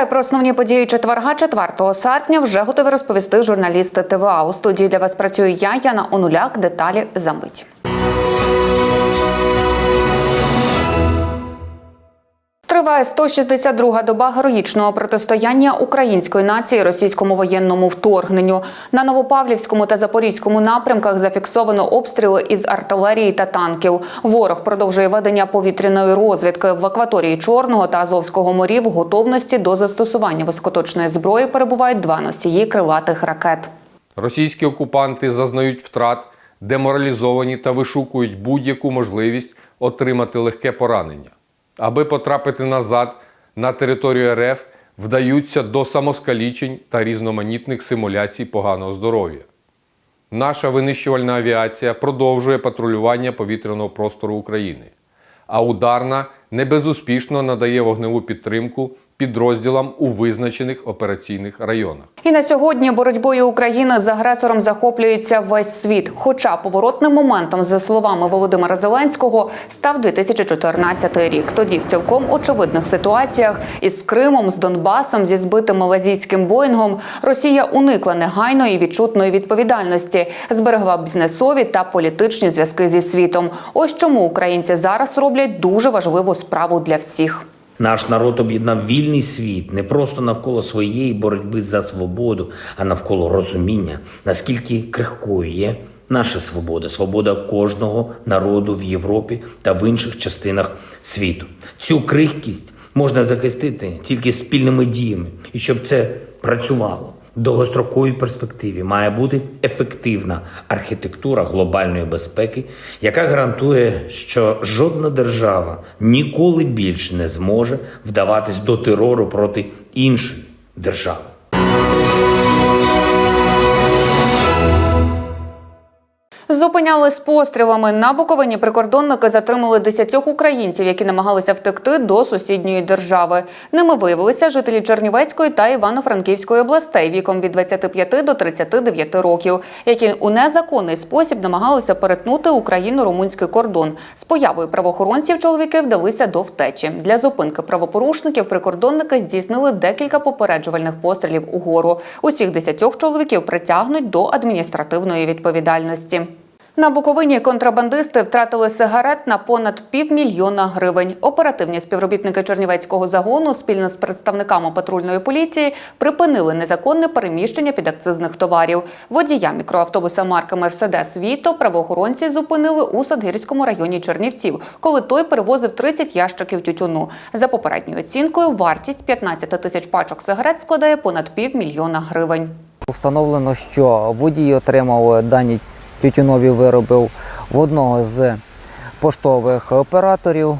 Вітаю про основні події четверга, 4 серпня. Вже готові розповісти журналісти ТВА. У студії для вас працюю я, Яна Онуляк. Деталі за мить. Триває 162-га доба героїчного протистояння української нації російському воєнному вторгненню. На Новопавлівському та Запорізькому напрямках зафіксовано обстріли із артилерії та танків. Ворог продовжує ведення повітряної розвідки в акваторії Чорного та Азовського морів. Готовності до застосування високоточної зброї перебувають два носії крилатих ракет. Російські окупанти зазнають втрат, деморалізовані та вишукують будь-яку можливість отримати легке поранення. Аби потрапити назад на територію РФ, вдаються до самоскалічень та різноманітних симуляцій поганого здоров'я. Наша винищувальна авіація продовжує патрулювання повітряного простору України, а ударна не безуспішно надає вогневу підтримку підрозділам у визначених операційних районах. І на сьогодні боротьбою України з агресором захоплюється весь світ. Хоча поворотним моментом, за словами Володимира Зеленського, став 2014 рік. Тоді в цілком очевидних ситуаціях із Кримом, з Донбасом, зі збитим малазійським боїнгом, Росія уникла негайної відчутної відповідальності, зберегла бізнесові та політичні зв'язки зі світом. Ось чому українці зараз роблять дуже важливу справу для всіх. Наш народ об'єднав вільний світ не просто навколо своєї боротьби за свободу, а навколо розуміння, наскільки крихкою є наша свобода, свобода кожного народу в Європі та в інших частинах світу. Цю крихкість можна захистити тільки спільними діями, і щоб це працювало. Довгостроковій перспективі має бути ефективна архітектура глобальної безпеки, яка гарантує, що жодна держава ніколи більше не зможе вдаватись до терору проти іншої держави. Зупиняли з пострілами на Буковині. Прикордонники затримали 10 українців, які намагалися втекти до сусідньої держави. Ними виявилися жителі Чернівецької та Івано-Франківської областей віком від 25 до 39 років, які у незаконний спосіб намагалися перетнути Україно-румунський кордон. З появою правоохоронців чоловіки вдалися до втечі. Для зупинки правопорушників прикордонники здійснили декілька попереджувальних пострілів угору. Усіх 10 чоловіків притягнуть до адміністративної відповідальності. На Буковині контрабандисти втратили сигарет на понад півмільйона гривень. Оперативні співробітники Чернівецького загону спільно з представниками патрульної поліції припинили незаконне переміщення підакцизних товарів. Водія мікроавтобуса марки Мерседес Віто правоохоронці зупинили у Садгірському районі Чернівців, коли той перевозив 30 ящиків тютюну. За попередньою оцінкою, вартість 15 тисяч пачок сигарет складає понад півмільйона гривень. Встановлено, що водій отримав дані тютюнові вироби в одного з поштових операторів.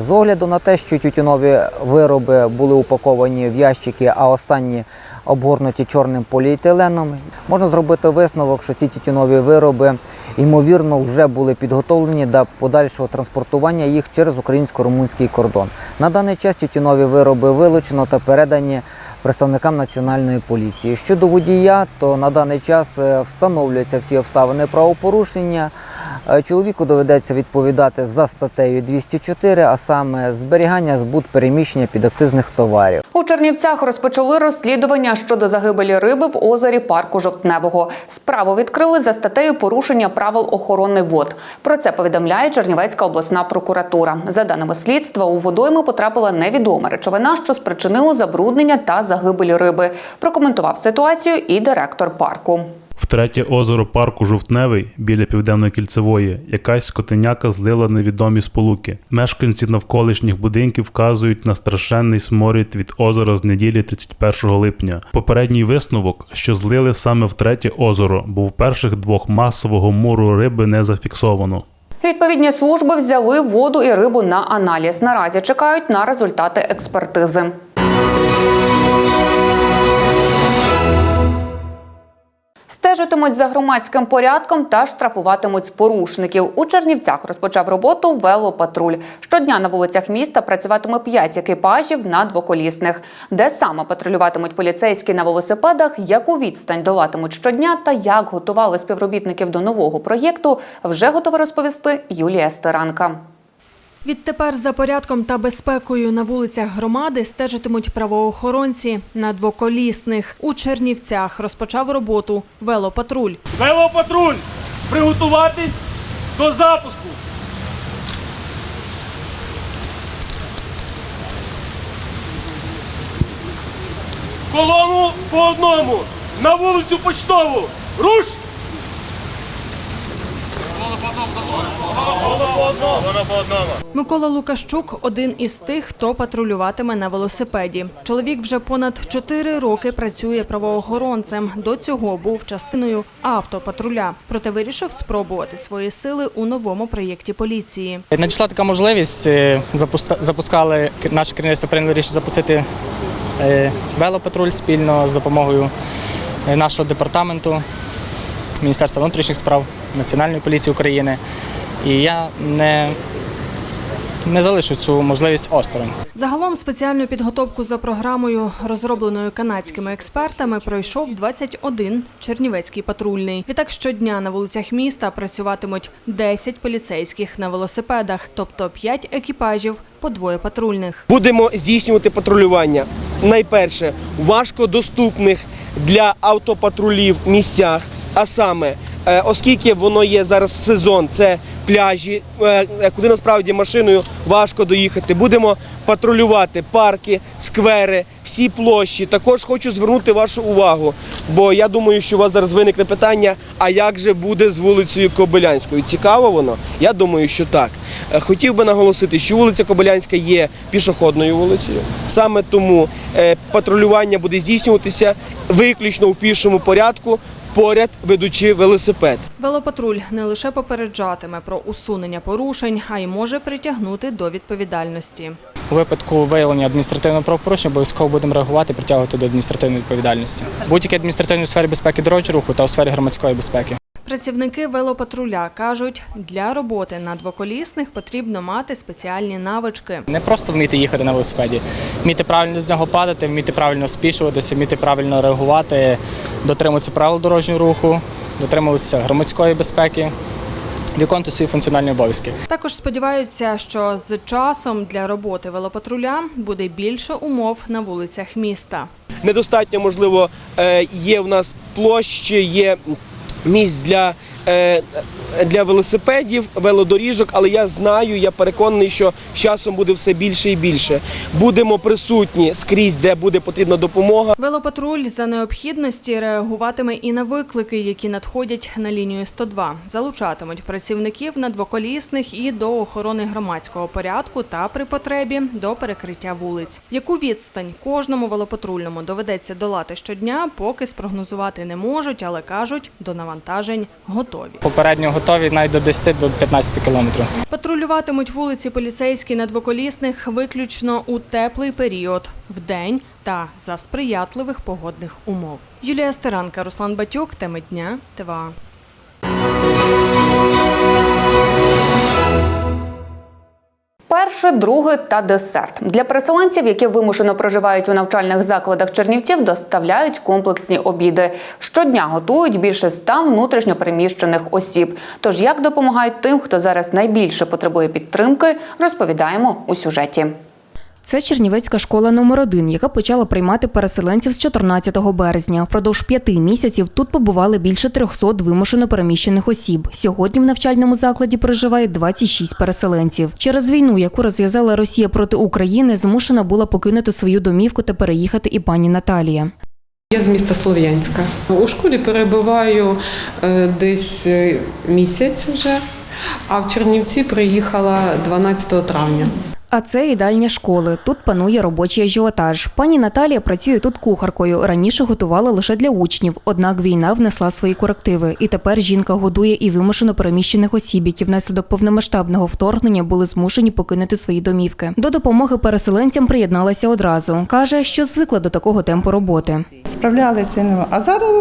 З огляду на те, що тютюнові вироби були упаковані в ящики, а останні обгорнуті чорним поліетиленом, можна зробити висновок, що ці тютюнові вироби ймовірно вже були підготовлені до подальшого транспортування їх через українсько-румунський кордон. На даний час тютюнові вироби вилучено та передані представникам національної поліції. Щодо водія, то на даний час е, встановлюються всі обставини правопорушення. Е, Чоловіку доведеться відповідати за статтею 204, а саме зберігання, збут, переміщення підакцизних товарів. У Чернівцях розпочали розслідування щодо загибелі риби в озері парку Жовтневого. Справу відкрили за статтею порушення правил охорони вод. Про це повідомляє Чернівецька обласна прокуратура. За даними слідства, у водойми потрапила невідома речовина, що спричинило забруднення та загибель риби. Прокоментував ситуацію і директор парку. Втретє озеро парку Жовтневий біля південної кільцевої якась скотиняка злила невідомі сполуки. Мешканці навколишніх будинків вказують на страшенний сморід від озера з неділі 31 липня. Попередній висновок, що злили саме втретє озеро, бо в перших двох масового мору риби не зафіксовано. Відповідні служби взяли воду і рибу на аналіз. Наразі чекають на результати експертизи. Стежитимуть за громадським порядком та штрафуватимуть порушників. У Чернівцях розпочав роботу велопатруль. Щодня на вулицях міста працюватиме п'ять екіпажів на двоколісних. Де саме патрулюватимуть поліцейські на велосипедах, яку відстань долатимуть щодня та як готували співробітників до нового проєкту, вже готова розповісти Юлія Стеранка. Відтепер за порядком та безпекою на вулицях громади стежитимуть правоохоронці на двоколісних. У Чернівцях розпочав роботу велопатруль. Велопатруль! Приготуватись до запуску! Колону по одному! На вулицю почтову! Руш! Микола Лукащук один із тих, хто патрулюватиме на велосипеді. Чоловік вже понад чотири роки працює правоохоронцем. До цього був частиною автопатруля. Проте вирішив спробувати свої сили у новому проєкті поліції. Надійшла така можливість, е, запускали наше керівництво прийняло рішення запустити е, велопатруль спільно з допомогою е, нашого департаменту, Міністерства внутрішніх справ, Національної поліції України. І я не, не залишу цю можливість осторонь. Загалом спеціальну підготовку за програмою, розробленою канадськими експертами, пройшов 21 чернівецький патрульний. Відтак щодня на вулицях міста працюватимуть 10 поліцейських на велосипедах, тобто 5 екіпажів по двоє патрульних. Будемо здійснювати патрулювання. Найперше, в важкодоступних для автопатрулів місцях, а саме, оскільки воно є зараз сезон, це пляжі, е, е, куди насправді машиною важко доїхати. Будемо патрулювати парки, сквери, всі площі. Також хочу звернути вашу увагу, бо я думаю, що у вас зараз виникне питання: а як же буде з вулицею Кобилянською? Цікаво воно? Я думаю, що так. Е, Хотів би наголосити, що вулиця Кобилянська є пішохідною вулицею. Саме тому е, патрулювання буде здійснюватися виключно у пішому порядку, поряд ведучи велосипед. Велопатруль не лише попереджатиме про усунення порушень, а й може притягнути до відповідальності. У випадку виявлення адміністративного правопорушення обов'язково будемо реагувати притягувати до адміністративної відповідальності. Будь-які адміністративні у сфері безпеки дорожнього руху та у сфері громадської безпеки. Працівники велопатруля кажуть, для роботи на двоколісних потрібно мати спеціальні навички. Не просто вміти їхати на велосипеді, вміти правильно з нього падати, вміти правильно спішуватися, вміти правильно реагувати, дотримуватися правил дорожнього руху, дотримуватися громадської безпеки, виконувати свої функціональні обов'язки. Також сподіваються, що з часом для роботи велопатруля буде більше умов на вулицях міста. Недостатньо, можливо, е, є в нас площі, є місць для, е, для велосипедів, велодоріжок, але я знаю, я переконаний, що з часом буде все більше і більше. Будемо присутні скрізь, де буде потрібна допомога. Велопатруль за необхідності реагуватиме і на виклики, які надходять на лінію 102. Залучатимуть працівників на двоколісних і до охорони громадського порядку та при потребі до перекриття вулиць. Яку відстань кожному велопатрульному доведеться долати щодня, поки спрогнозувати не можуть, але кажуть, до навантажень готові. Попередньо готові навіть до 10 до 15 кілометрів. Патрулюватимуть вулиці поліцейські на двоколісних виключно у теплий період в день та за сприятливих погодних умов. Юлія Стеранка, Руслан Батюк, теми дня, ТВА. Перше, друге та десерт для переселенців, які вимушено проживають у навчальних закладах Чернівців, доставляють комплексні обіди. Щодня готують більше ста внутрішньо переміщених осіб. Тож як допомагають тим, хто зараз найбільше потребує підтримки, розповідаємо у сюжеті. Це Чернівецька школа номер 1 яка почала приймати переселенців з 14 березня. Впродовж п'яти місяців тут побували більше 300 вимушено переміщених осіб. Сьогодні в навчальному закладі проживає 26 переселенців. Через війну, яку розв'язала Росія проти України, змушена була покинути свою домівку та переїхати і пані Наталія. Я з міста Слов'янська. У школі перебуваю е, десь е, місяць вже, а в Чернівці приїхала 12 травня. А це їдальня школи. Тут панує робочий ажіотаж. Пані Наталія працює тут кухаркою. Раніше готувала лише для учнів, однак війна внесла свої корективи. І тепер жінка годує і вимушено переміщених осіб, які внаслідок повномасштабного вторгнення були змушені покинути свої домівки. До допомоги переселенцям приєдналася одразу. каже, що звикла до такого темпу роботи. Справлялися, а зараз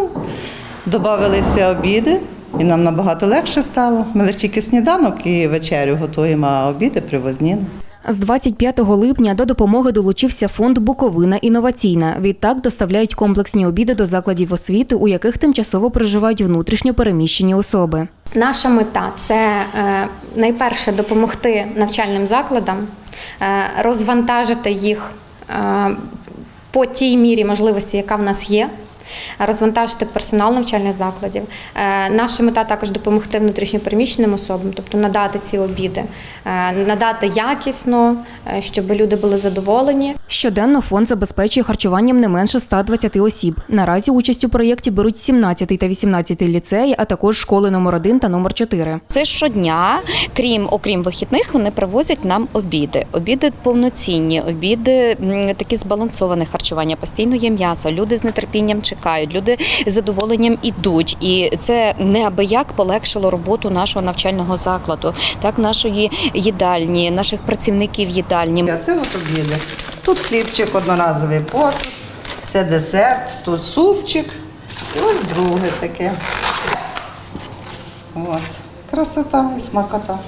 додавалися обіди, і нам набагато легше стало. Ми лише тільки сніданок і вечерю готуємо, а обіди привозні. З 25 липня до допомоги долучився фонд Буковина інноваційна. Відтак доставляють комплексні обіди до закладів освіти, у яких тимчасово проживають внутрішньо переміщені особи. Наша мета це е, найперше допомогти навчальним закладам, е, розвантажити їх е, по тій мірі можливості, яка в нас є. Розвантажити персонал навчальних закладів. Е, Наша мета також допомогти внутрішньопереміщеним особам, тобто надати ці обіди, е, надати якісно, е, щоб люди були задоволені. Щоденно фонд забезпечує харчуванням не менше 120 осіб. Наразі участь у проєкті беруть 17 та 18 ліцеї, а також школи номер 1 та номер 4. Це щодня, крім окрім вихідних, вони привозять нам обіди. Обіди повноцінні, обіди такі збалансоване харчування. Постійно є м'ясо. Люди з нетерпінням чекають, люди з задоволенням ідуть. І це неабияк полегшило роботу нашого навчального закладу, так нашої їдальні, наших працівників їдальні. Це от обіди. Тут хлібчик, одноразовий посуд, це десерт, тут супчик. І ось друге таке. От. Красота і смакота.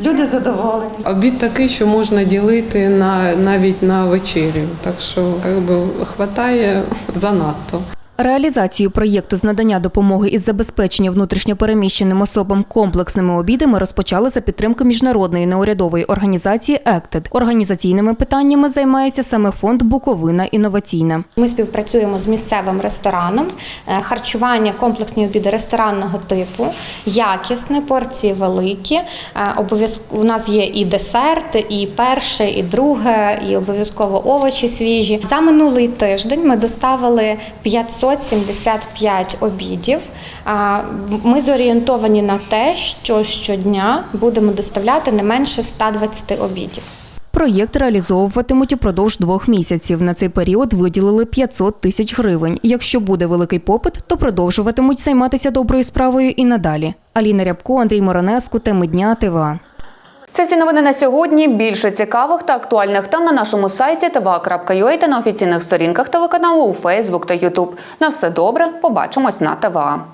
Люди задоволені. Обід такий, що можна ділити на навіть на вечерю. Так що якби хватає занадто. Реалізацію проєкту з надання допомоги із забезпечення внутрішньопереміщеним особам комплексними обідами розпочали за підтримки міжнародної неурядової організації «ЕКТЕД». Організаційними питаннями займається саме фонд Буковина інноваційна. Ми співпрацюємо з місцевим рестораном. Е, Харчування, комплексні обіди ресторанного типу, якісне, порції великі. Е, Обов'язково у нас є і десерт, і перше, і друге, і обов'язково овочі свіжі. За минулий тиждень ми доставили 575 обідів. Ми зорієнтовані на те, що щодня будемо доставляти не менше 120 обідів. Проєкт реалізовуватимуть упродовж двох місяців. На цей період виділили 500 тисяч гривень. Якщо буде великий попит, то продовжуватимуть займатися доброю справою і надалі. Аліна Рябко, Андрій Моронеску, теми дня ТВА. Це всі новини на сьогодні. Більше цікавих та актуальних тем на нашому сайті tva.ua та на офіційних сторінках телеканалу у Фейсбук та Ютуб. На все добре. Побачимось на ТВА.